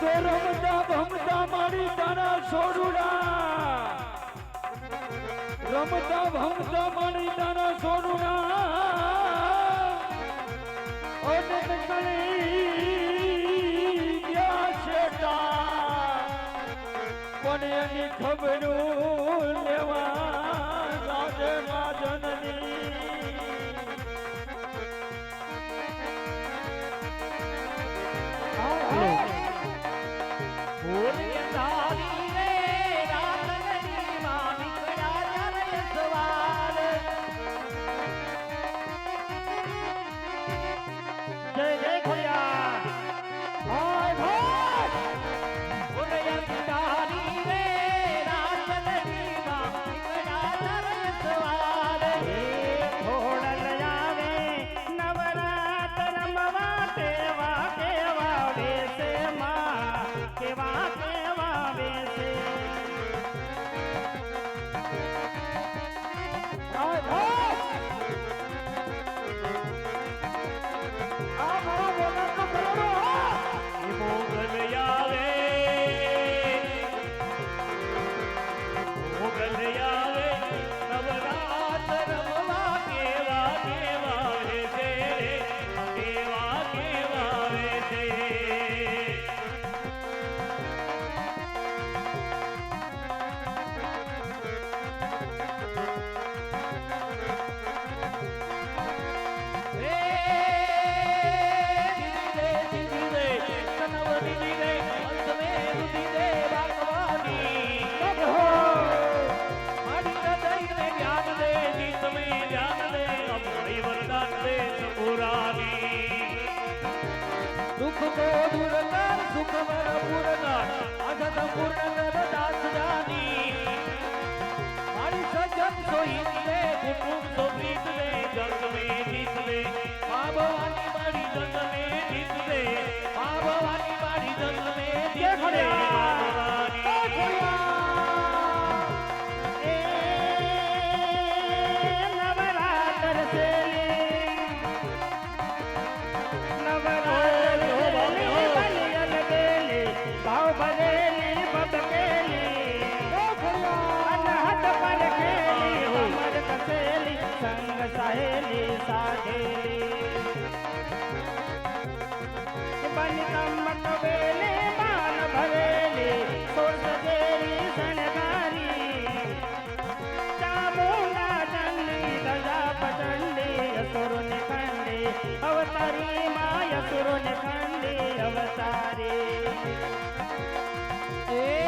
તે રમતા ભમતા મારી તારા સોરુડા રમતા ભમતા મારી તારા સોરુડા અને નીકળી ગયા છે પણ એની ખબર અવતારી માય સુરો ને ખંડી અવતારી એ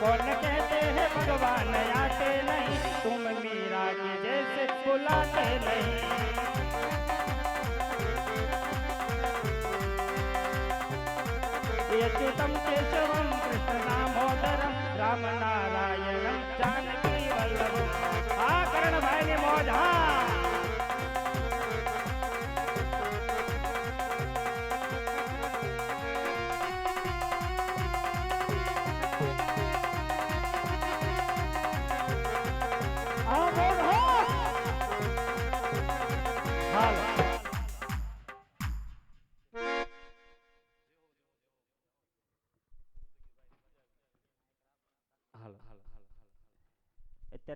कौन कहते हैं भगवान आते नहीं तुम मीरा के जैसे बुलाते नहीं। अच्युतम केशवम कृष्ण दामोदरम राम नारायणम जानकी वल्लभम હા કરણભાઈ ની મોજ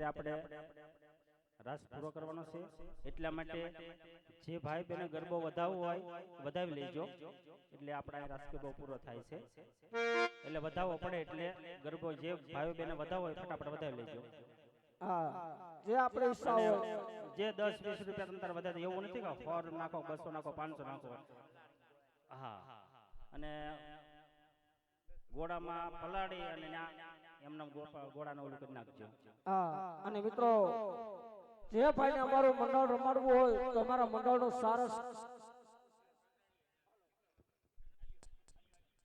અત્યારે આપણે રાસ પૂરો કરવાનો છે એટલા માટે જે ભાઈ બહેને ગરબો વધાવવો હોય વધાવી લેજો. એટલે આપણા રાસ ગરબો પૂરો થાય છે. એટલે વધાવવો પડે એટલે ગરબો જે ભાઈ બહેને વધાવવો હોય ફટાફટ વધાવી લેજો. જે આપણે જે દસ વીસ રૂપિયા તંતર વધારે એવું નથી કે ફોર નાખો બસો નાખો પાંચસો નાખો. હા. અને ગોળામાં પલાળી અને એમને ગોળાનો ઓલું કરી નાખજો. હા, અને મિત્રો, જે ભાઈને અમારું મંડળ રમાડવું હોય તો અમારા મંડળનો સારસ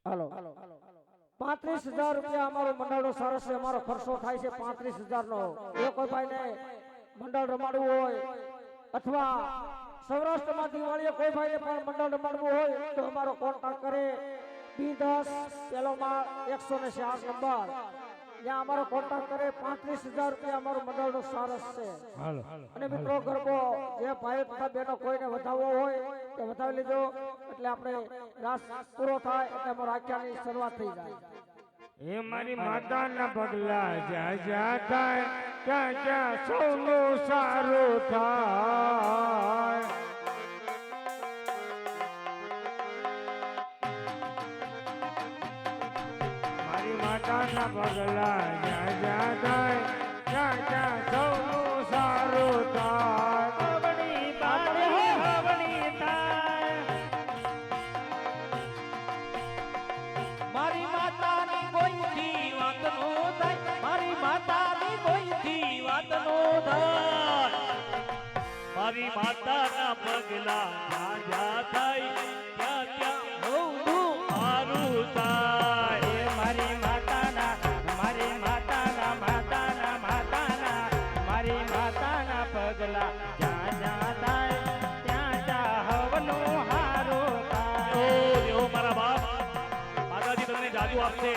હાલો. પાંત્રીસ હજાર રૂપિયા અમારું મંડળનો સારસ છે, અમારો ખર્ચો થાય છે પાંત્રીસ હજાર નો એ કોઈ ભાઈને મંડળ રમાડવું હોય અથવા સૌરાષ્ટ્રમાં દિવાળીએ કોઈ ભાઈને પણ મંડળ રમાડવું હોય તો અમારો કોન્ટેક્ટ કરે બી દસ, પેલો માળ એકસો ને ચાર નંબર. ત્યાં અમારો કોન્ટેક્ટ કરે પાંત્રીસ હજાર રૂપિયા અમારું મંડળનો સારસ છે. અને મિત્રો ગરબો જે ભાઈ તથા બહેનો કોઈને વધાવવો હોય તે વધાવી લીધો એટલે આપણે રાસ પૂરો થાય એટલે અમારો આખ્યાની શરૂઆત થઈ જાય. એ મારી માતાના પગલા જ્યાં જ્યાં થાય ત્યાં ત્યાં સૌનું સારું થાય. માતાના પગલા જ્યાં જ્યાં થાય, ત્યાં ત્યાં સૌનું સારું થાય. મારી માતાની કોઈથી વાત નો થાય? મારી માતાની કોઈથી વાત પગલા જ્યાં થાય, ત્યાં ત્યાં હોવું સારું થાય. પગલા જ્યાં જ્યાં થાય ત્યાં ત્યાં હવનું હારું ઓ દેવો મારા બાપ માતાજી તમને જાદુ આપશે.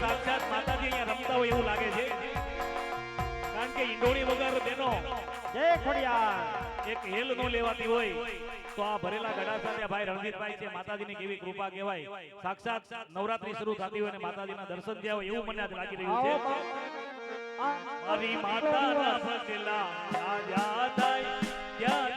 સાક્ષાત માતાજી અહીંયા રમતા હોય એવું લાગે છે. કારણ કે ઈંડોળી વગર તેનો જય ખોડિયાર. એક હેલ નો લેવાતી હોય તો આ ભરેલા ગડા સાથે ભાઈ રણજીતભાઈ છે માતાજીની કેવી કૃપા કહેવાય. સાક્ષાત નવરાત્રી શરૂ થતી હોય અને માતાજીના દર્શન થયા હોય એવું મને આજ લાગી રહ્યું છે. મારી માતાના જ્યાં જ્યાં થાય ત્યાં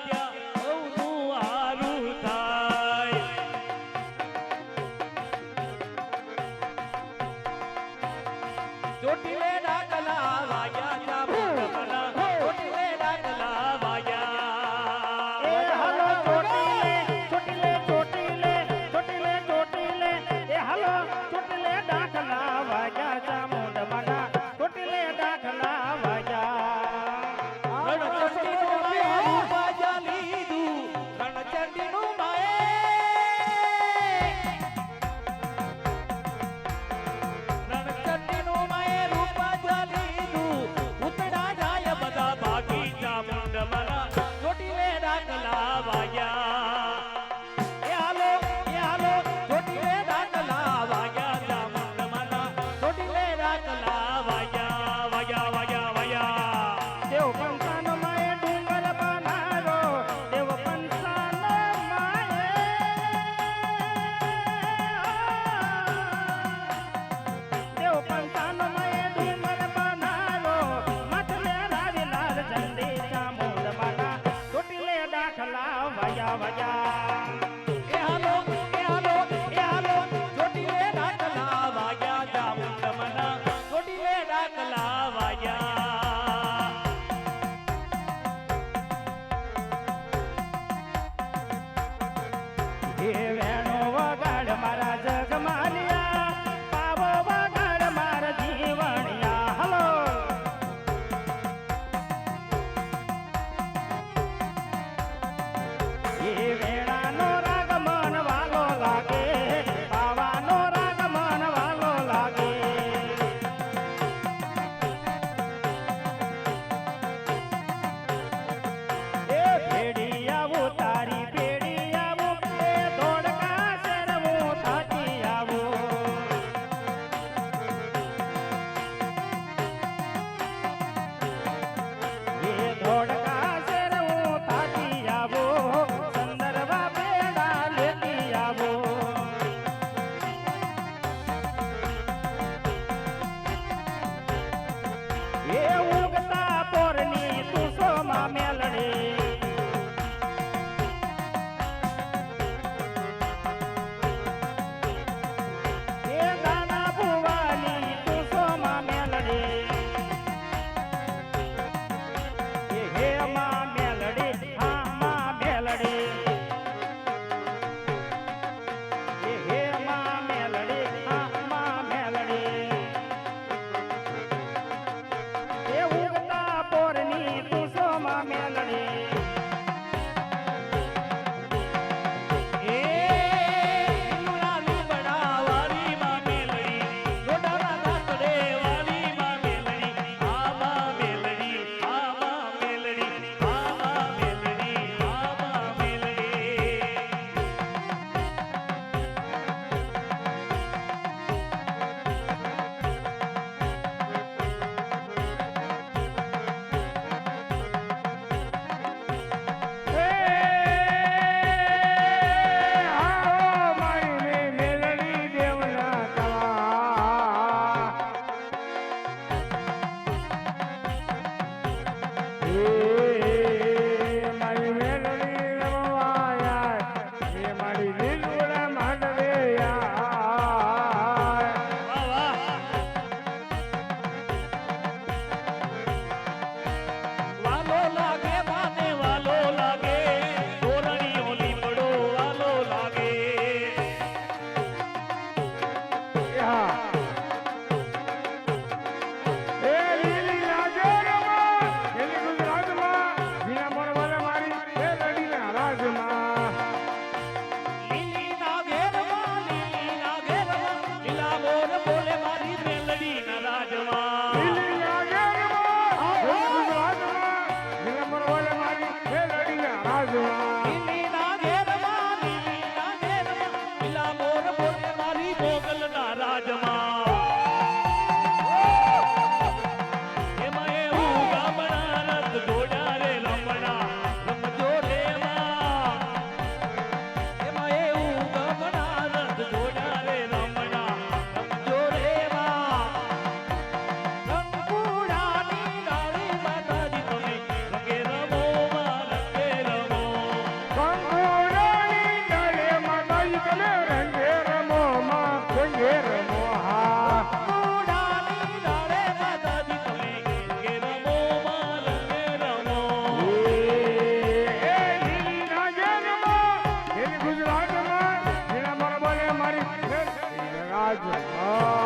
આજ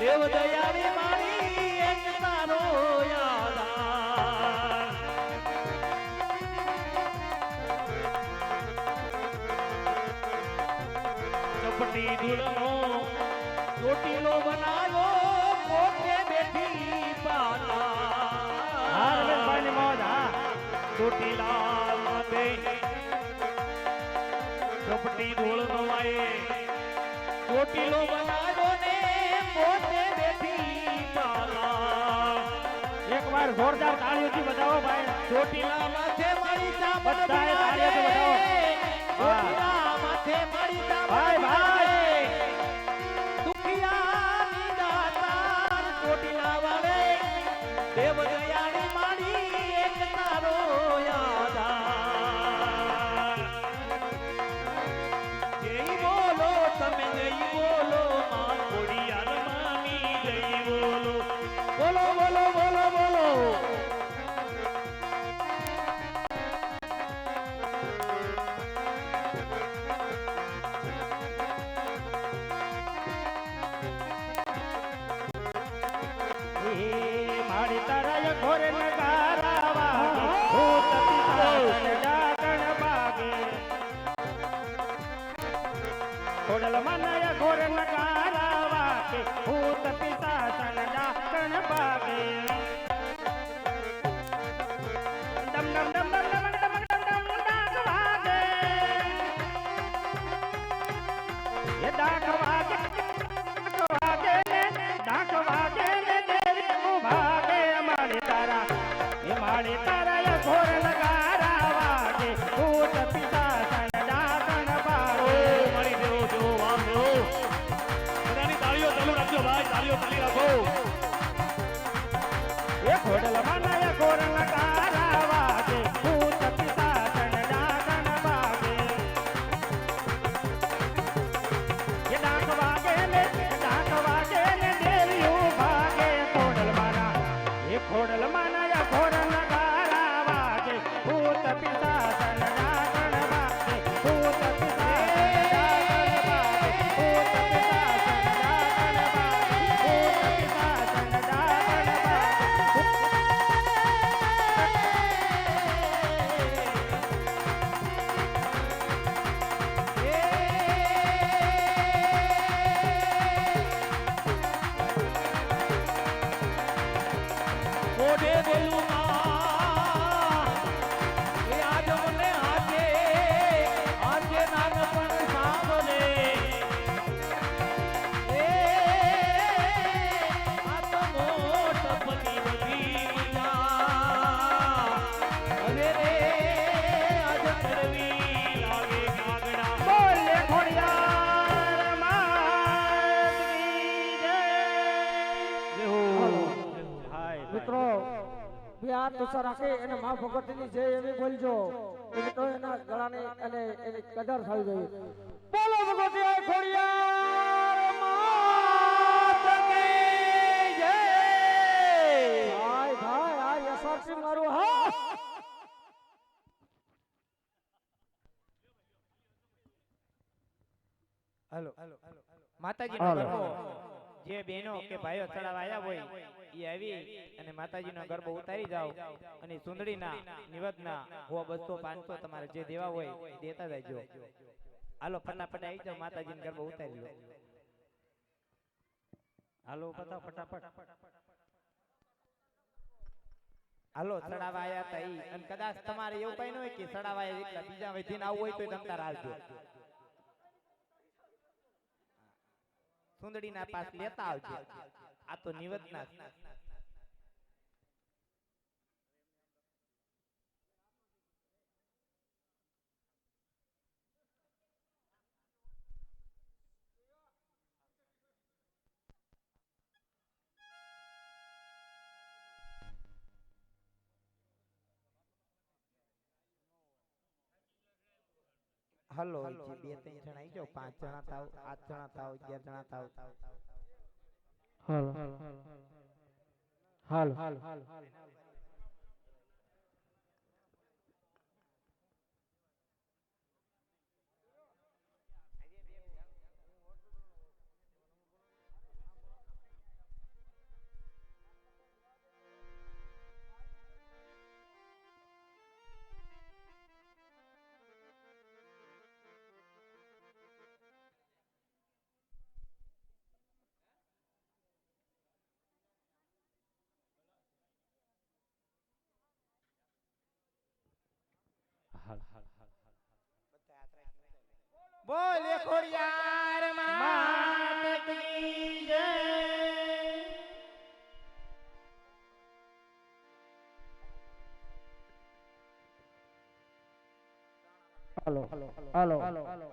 દેવ દયાળી મારી એક તારો ચપટી દુલનો ચોટીલો બનાવ્યો કોઠે બેઠી પાલા. ચોટીલો બનાવ્યો પોતે બેઠી પાલા એકવાર જોરદાર તાળીઓથી બતાવો ભાઈ. ચોટીલા માથે મારી ચા તાળીઓથી બતાવો ચોટીલા માથે મારી ભાઈ ભાઈ એ ખોડલમાં નાયા કોરલા મા ભગવતીની જે એવી બોલજો. તો એના ગળાને અને એની કદર થઈ ગઈ. બોલો ભગવતી ખોડિયા ખોડિયાર માત કી જય. ભાઈ ભાઈ આ યશસ્વી મારું હા. માતાજીનો ગરબો જે બહેનો કે ભાઈઓ આવ્યા હોય એ આવી અને માતાજીનો ગરબો ઉતારી જાઓ અને સુંદડીના નિવેદના હો બસો પાંચસો તમારે જે દેવા હોય દેતા જાયજો હાલો ફટાફટ આવી જાઓ માતાજીનો ગરબો ઉતારી લો. હાલો બધા ફટાફટ હાલો ચડાવવા આવ્યા હતા અને કદાચ તમારે એવું કઈ ન હોય કે ચડાવવા એટલા બીજા વધીને આવું હોય તો તમતાર આવજો સુંદડીના પાસ લેતા આવજો. આ તો નિવેદના હલો જે બે ત્રણ જણા આવી જાઓ. પાંચ જણા થાવ આઠ જણા થાવ અગિયાર જણા થાવ. હાલો. હાલો. હાલો. બોલે ખોડિયાર માત કી જય. હલો. હલો. હાલો.